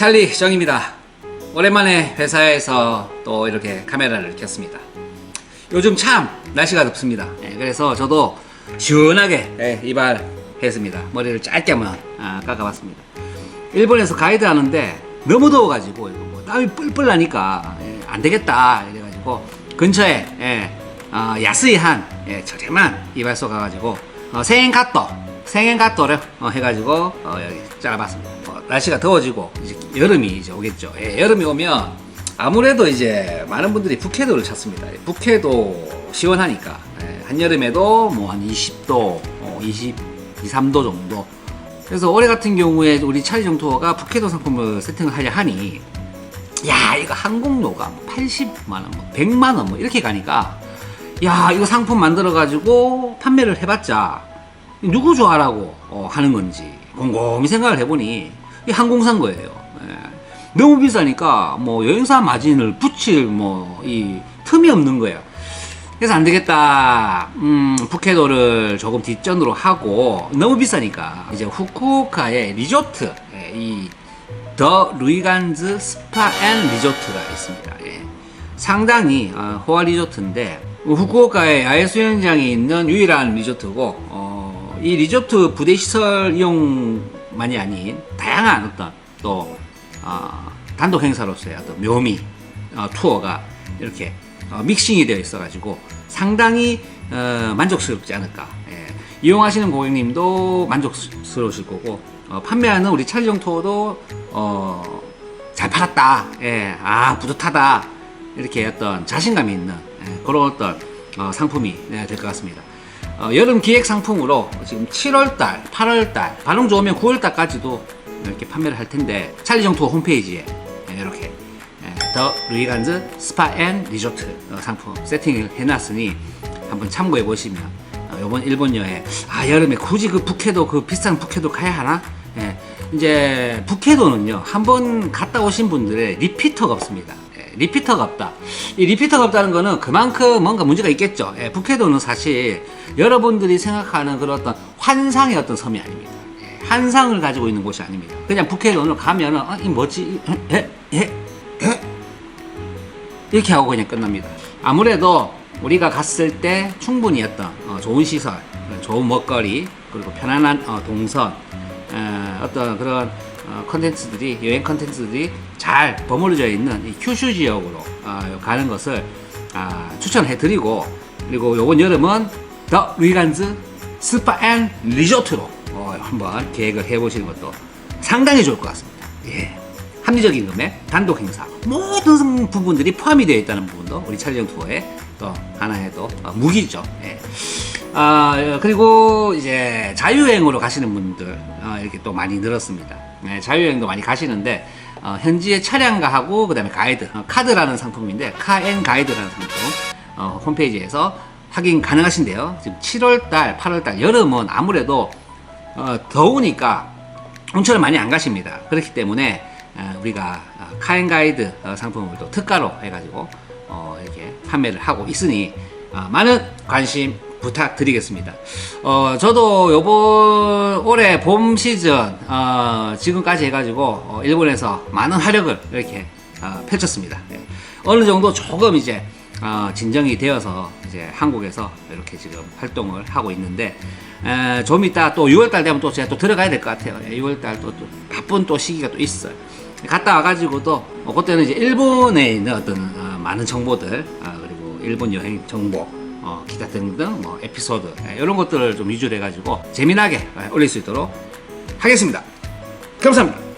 찰리 정입니다. 오랜만에 회사에서 또 이렇게 카메라를 켰습니다. 요즘 참 날씨가 덥습니다. 예, 그래서 저도 시원하게 예, 이발했습니다. 머리를 짧게 한번 아, 깎아봤습니다. 일본에서 가이드 하는데 너무 더워가지고 뭐 땀이 뿔뿔 나니까 예, 안 되겠다 이래가지고 근처에 예, 어, 야스이한 예, 저렴한 이발소 가가지고 어, 생행카토 생행카토를 어, 해가지고 어, 여기 잘라봤습니다. 어, 날씨가 더워지고 이제 여름이 이제 오겠죠. 예, 여름이 오면 아무래도 이제 많은 분들이 북해도를 찾습니다. 북해도 시원하니까 예, 한여름에도 뭐 한 20도, 어, 20, 2, 3도 정도. 그래서 올해 같은 경우에 우리 차리정 투어가 북해도 상품을 세팅을 하려 하니 야 이거 항공료가 80만 원, 뭐 100만 원 뭐 이렇게 가니까 야 이거 상품 만들어 가지고 판매를 해봤자 누구 좋아라고 어, 하는 건지 곰곰이 생각을 해보니 이 항공사인 거예요. 예. 너무 비싸니까 뭐 여행사 마진을 붙일 뭐 이 틈이 없는 거예요. 그래서 안 되겠다. 음, 북해도를 조금 뒷전으로 하고 너무 비싸니까 이제 후쿠오카의 리조트 예, 이더 루이간즈 스파 앤 리조트가 있습니다. 예. 상당히 어, 호화 리조트인데 후쿠오카에 야외 수영장이 있는 유일한 리조트고 어, 이 리조트 부대 시설 이용 만이 아닌 다양한 어떤 또 어, 단독 행사로서의 어떤 묘미 어, 투어가 이렇게 어, 믹싱이 되어 있어가지고 상당히 어, 만족스럽지 않을까. 예. 이용하시는 고객님도 만족스러우실 거고 어, 판매하는 우리 찰리정 투어도 어, 잘 팔았다. 예. 아 뿌듯하다. 이렇게 어떤 자신감이 있는 예, 그런 어떤 어, 상품이 될것 같습니다. 어, 여름 기획 상품으로 지금 7월달, 8월달, 반응 좋으면 9월달까지도 이렇게 판매를 할 텐데 찰리 정 투어 홈페이지에 예, 이렇게 예, 더 루이간즈 스파 앤 리조트 어, 상품 세팅을 해놨으니 한번 참고해 보시면 어, 이번 일본 여행 아 여름에 굳이 그 북해도 그 비싼 북해도 가야 하나? 예, 이제 북해도는요 한 번 갔다 오신 분들의 리피터가 없습니다. 예, 리피터가 없다. 이 리피터가 없다는 거는 그만큼 뭔가 문제가 있겠죠. 예, 북해도는 사실 여러분들이 생각하는 그런 어떤 환상의 어떤 섬이 아닙니다. 예, 환상을 가지고 있는 곳이 아닙니다. 그냥 북해도는 가면은 어, 이 뭐지? 예, 예, 예, 이렇게 하고 그냥 끝납니다. 아무래도 우리가 갔을 때 충분히 어떤 어, 좋은 시설, 좋은 먹거리, 그리고 편안한 어, 동선, 어, 어떤 그런 어, 컨텐츠들이 여행 컨텐츠들이 잘 버무려져 있는 이 큐슈 지역으로 어, 가는 것을 아, 추천해드리고 그리고 요번 여름은 더 루이간즈 스파 앤 리조트로 어, 한번 계획을 해보시는 것도 상당히 좋을 것 같습니다. 예. 합리적인 금액, 단독 행사 모든 부분들이 포함이 되어 있다는 부분도 우리 촬영 투어의 또 하나의 또 어, 무기죠. 예. 아 그리고 이제 자유여행으로 가시는 분들 어, 이렇게 또 많이 늘었습니다. 예, 자유여행도 많이 가시는데 어, 현지의 차량과 하고 그다음에 가이드 어, 카드라는 상품인데 카앤 가이드라는 상품 어, 홈페이지에서 확인 가능하신데요. 지금 7월달, 8월달 여름은 아무래도 어, 더우니까 온천을 많이 안 가십니다. 그렇기 때문에 어, 우리가 어, 카엔 가이드 어, 상품을 또 특가로 해가지고 어, 이렇게 판매를 하고 있으니 어, 많은 관심 부탁드리겠습니다. 어, 저도 요번 올해 봄 시즌 어, 지금까지 해가지고 어, 일본에서 많은 활력을 이렇게 어, 펼쳤습니다. 예. 어느 정도 조금 이제 어, 진정이 되어서 이제 한국에서 이렇게 지금 활동을 하고 있는데 에, 좀 이따 또 6월달 되면 또 제가 또 들어가야 될 것 같아요. 예, 6월달 또, 또 바쁜 또 시기가 또 있어요. 갔다 와가지고도 어, 그때는 이제 일본에 있는 어떤 어, 많은 정보들 아, 그리고 일본 여행 정보 어, 기타 등등 뭐 에피소드 예, 이런 것들을 좀 위주로 해가지고 재미나게 예, 올릴 수 있도록 하겠습니다. 감사합니다.